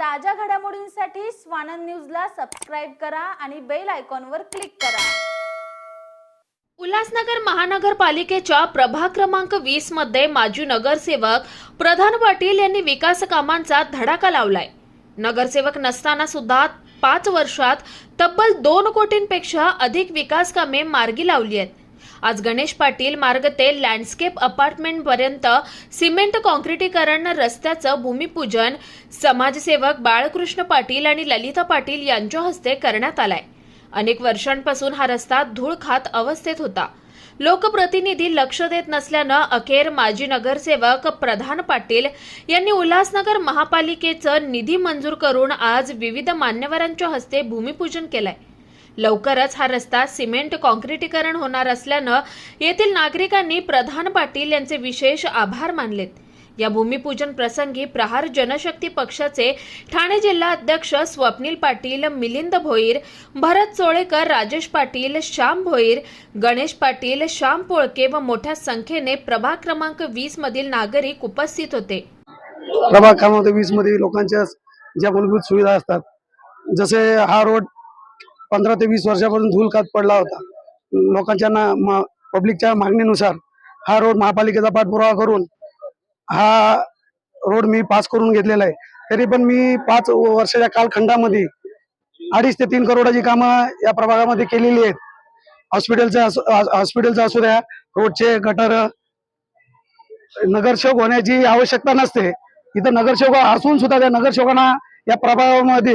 ताज्या घडामोडींसाठी स्वानंद न्यूजला सबस्क्राईब करा आणि बेल आयकॉनवर क्लिक करा. उल्हासनगर महानगरपालिकेच्या प्रभाग क्रमांक वीसमध्ये माजी नगरसेवक प्रधान पाटील यांनी विकास कामांचा धडाका लावलाय. नगरसेवक नसताना सुद्धा पाच वर्षात तब्बल दोन कोटींपेक्षा अधिक विकास कामे मार्गी लावली आहेत. आज गणेश पाटील मार्ग ते लँडस्केप अपार्टमेंट पर्यंत सिमेंट कॉन्क्रिटीकरण रस्त्याचं भूमिपूजन. समाजसेवक बाळकृष्ण पाटील आणि ललिता पाटील यांच्या हस्ते करण्यात आलाय. अनेक वर्षांपासून हा रस्ता धूळ खात अवस्थेत होता. लोकप्रतिनिधी लक्ष देत नसल्यानं अखेर माजी नगरसेवक प्रधान पाटील यांनी उल्हासनगर महापालिकेचं निधी मंजूर करून आज विविध मान्यवरांच्या हस्ते भूमिपूजन केलंय. लवकरच हा रस्ता सिमेंट कॉन्क्रिटीकरण होणार असल्यानं येथील नागरिकांनी प्रधान पाटील यांचे विशेष आभार मानलेत. या भूमिपूजन प्रसंगी प्रहार जनशक्ती पक्षाचे ठाणे जिल्हा अध्यक्ष स्वप्नील पाटील मिलिंद भोईर भरत चोळेकर राजेश पाटील श्याम भोईर गणेश पाटील श्याम पोळके व मोठ्या संख्येने प्रभाग क्रमांक वीस मधील नागरिक उपस्थित होते. प्रभाग क्रमांक वीस मधील लोकांच्या ज्या मूलभूत सुविधा असतात जसे हा रोड पंधरा ते वीस वर्षापासून धूलकात पडला होता. लोकांच्या ना पब्लिकच्या मागणीनुसार हा रोड महापालिकेचा पाठपुरावा करून हा रोड मी पास करून घेतलेला आहे. तरी पण मी पाच वर्षाच्या कालखंडामध्ये अडीच ते तीन करोडाची कामं या प्रभागामध्ये केलेली आहेत. हॉस्पिटलचं असू- असू द्या रोडचे गटर नगरसेवक होण्याची आवश्यकता नसते. इथं नगरसेवक असून सुद्धा त्या नगरसेवकांना या प्रभागामध्ये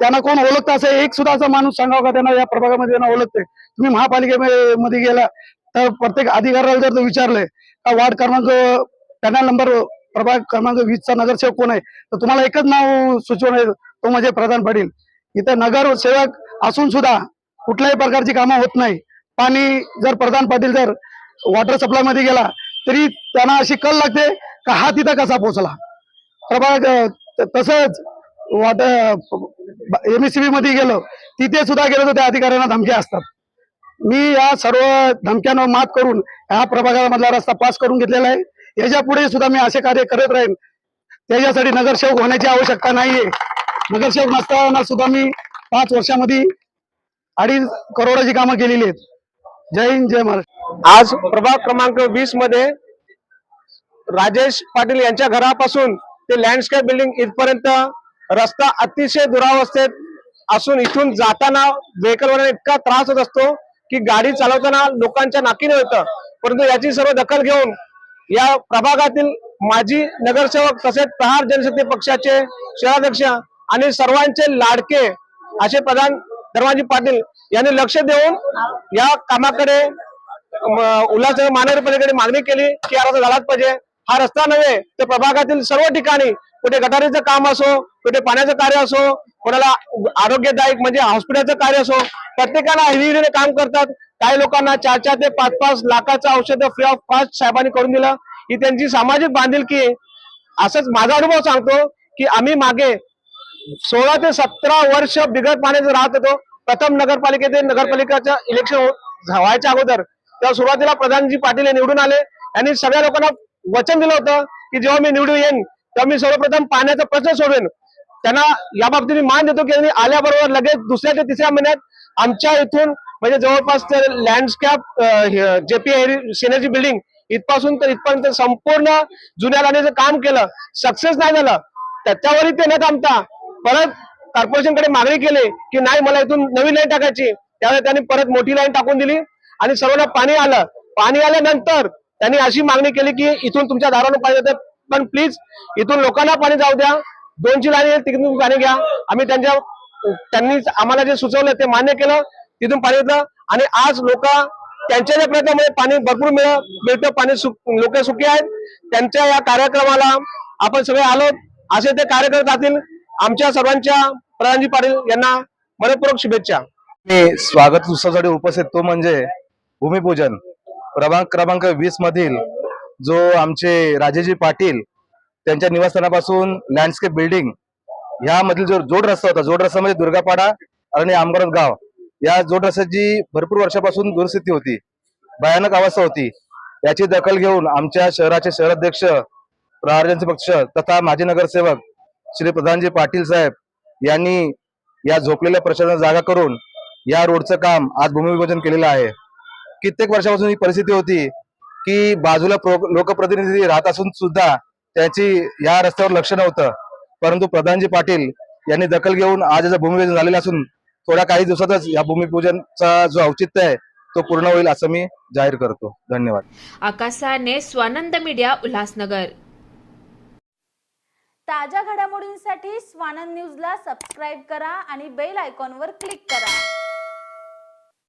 त्यांना कोण ओळखतं असं एक सुद्धा असा माणूस सांगावं का त्यांना या प्रभागामध्ये त्यांना ओळखते तुम्ही महापालिकेमध्ये गेला तर प्रत्येक अधिकाऱ्याला जर विचारलंय का वार्ड क्रमांक पॅनल नंबर प्रभाग क्रमांक वीसचा नगरसेवक कोण आहे? तर तुम्हाला एकच नाव सुचवणार तो म्हणजे प्रधान पाटील. इथं नगरसेवक असून सुद्धा कुठल्याही प्रकारची कामं होत नाही. पाणी जर प्रधान पाटील जर वॉटर सप्लायमध्ये गेला तरी त्यांना अशी कल लागते का हा तिथं कसा पोहोचला? प्रभाग तसंच वॉटर एमएससीबी मध्ये गेलो तिथे सुद्धा गेलो तर त्या अधिकाऱ्यांना धमक्या असतात. मी या सर्व धमक्यांवर मात करून ह्या प्रभागामधला रस्ता पास करून घेतलेला आहे. याच्यापुढे सुद्धा मी असे कार्य करत राहीन. त्याच्यासाठी नगरसेवक होण्याची आवश्यकता नाहीये. नगरसेवक नसताना सुद्धा मी पाच वर्षामध्ये अडीच करोडाची कामं केलेली आहेत. जय हिंद जय महाराष्ट्र. आज प्रभाग क्रमांक वीसमध्ये राजेश पाटील यांच्या घरापासून ते लँडस्केप बिल्डिंग इथपर्यंत रस्ता अतिशय दुरावस्थेत असून इथून जाताना व्हेकलवर इतका त्रास होत असतो की गाडी चालवताना लोकांच्या नाकीने होतं. परंतु याची सर्व दखल घेऊन या प्रभागातील माजी नगरसेवक तसेच प्रहार जनशक्ती पक्षाचे शहराध्यक्ष आणि सर्वांचे लाडके असे प्रधान धर्माजी पाटील यांनी लक्ष देऊन या कामाकडे उल्हास महानगरपालिकेकडे मागणी केली की हा रस्ता झालाच पाहिजे. हा रस्ता नव्हे तर प्रभागातील सर्व ठिकाणी कुठे गटारीचं काम असो कुठे पाण्याचं कार्य असो कोणाला आरोग्यदायक म्हणजे हॉस्पिटलचं कार्य असो प्रत्येकाला हिरिरीने काम करतात. काही लोकांना चार चार ते पाच पाच लाखाचं औषध फ्री ऑफ कॉस्ट साहेबांनी करून दिलं. ही त्यांची सामाजिक बांधिलकी आहे. असंच माझा अनुभव सांगतो की आम्ही मागे सोळा ते सतरा वर्ष बिगर पाण्याचं राहत होतो. प्रथम नगरपालिकेचे नगरपालिकेचं इलेक्शन हो- व्हायच्या अगोदर तेव्हा सुरुवातीला प्रधानजी पाटील हे निवडून आले. यांनी सगळ्या लोकांना वचन दिलं होतं की जेव्हा मी निवडून येईन तेव्हा मी सर्वप्रथम पाण्याचा प्रश्न सोडवेन. त्यांना या बाबतीत मी मान देतो की त्यांनी आल्याबरोबर लगेच दुसऱ्या ते तिसऱ्या महिन्यात आमच्या इथून म्हणजे जवळपास लँडस्कॅप जेपी सिनर्जी बिल्डिंग इथपासून तर इथपर्यंत संपूर्ण जुन्या लाईनीचं काम केलं सक्सेस नाही झालं. त्याच्यावरही ते न थांबता परत कॉर्पोरेशनकडे मागणी केली की नाही मला इथून नवीन लाईन टाकायची. त्यावेळेस त्यांनी परत मोठी लाईन टाकून दिली आणि सर्वांना पाणी आलं. पाणी आल्यानंतर त्यांनी अशी मागणी केली की इथून तुमच्या दारानं पाणी येतं. पण प्लीज इथून लोकांना पाणी जाऊ द्या. दोनची लाईन येईल तिकडून पाणी घ्या. आम्ही त्यांच्या त्यांनी आम्हाला जे सुचवलं ते मान्य केलं तिथून पाणी येतं आणि आज लोक त्यांच्या ज्या प्रयत्नामध्ये पाणी भरपूर मिळ मिळतं पाणी लोक सुखी आहेत. त्यांच्या या कार्यक्रमाला आपण सगळे आलो. असे ते कार्य करत राहतील आमच्या सर्वांच्या प्रधानजी पाटील यांना मनपूर्वक शुभेच्छा. मी स्वागत उत्सवासाठी उपस्थित तो म्हणजे भूमिपूजन. क्रमांक क्रमांक वीस मधील जो आमचे राजेजी पाटील त्यांच्या निवासस्थानापासून लँडस्केप बिल्डिंग ह्यामधील जो जोड रस्ता होता जोड रस्ता म्हणजे दुर्गापाडा आणि आमगरज गाव. या जोड रस्त्याची भरपूर वर्षापासून दुरस्थिती होती. भयानक अवस्था होती. याची दखल घेऊन आमच्या शहराचे शहराध्यक्ष प्रहार पक्ष तथा माजी नगरसेवक श्री प्रधानजी पाटील साहेब यांनी या झोपलेल्या प्रश्नाला जागा करून या रोडचं काम आज भूमिविभाजन केलेलं आहे. कित्येक वर्षापासून ही परिस्थिती होती. की बाजूला प्रो- लोकप्रतिनिधी राहत असून सुद्धा त्याची या रस्त्यावर लक्ष नव्हतं. परंतु प्रधानजी पाटील यांनी दखल घेऊन आज याचं भूमिपूजन झालेलं असून थोड्या काही दिवसातच या भूमिपूजनचा जो औचित्य आहे तो पूर्ण होईल असं मी जाहीर करतो. धन्यवाद. आकाश साने स्वानंद मीडिया उल्हासनगर. ताज्या घडामोडींसाठी स्वानंद न्यूजला सबस्क्राईब करा आणि बेल आयकॉनवर क्लिक करा.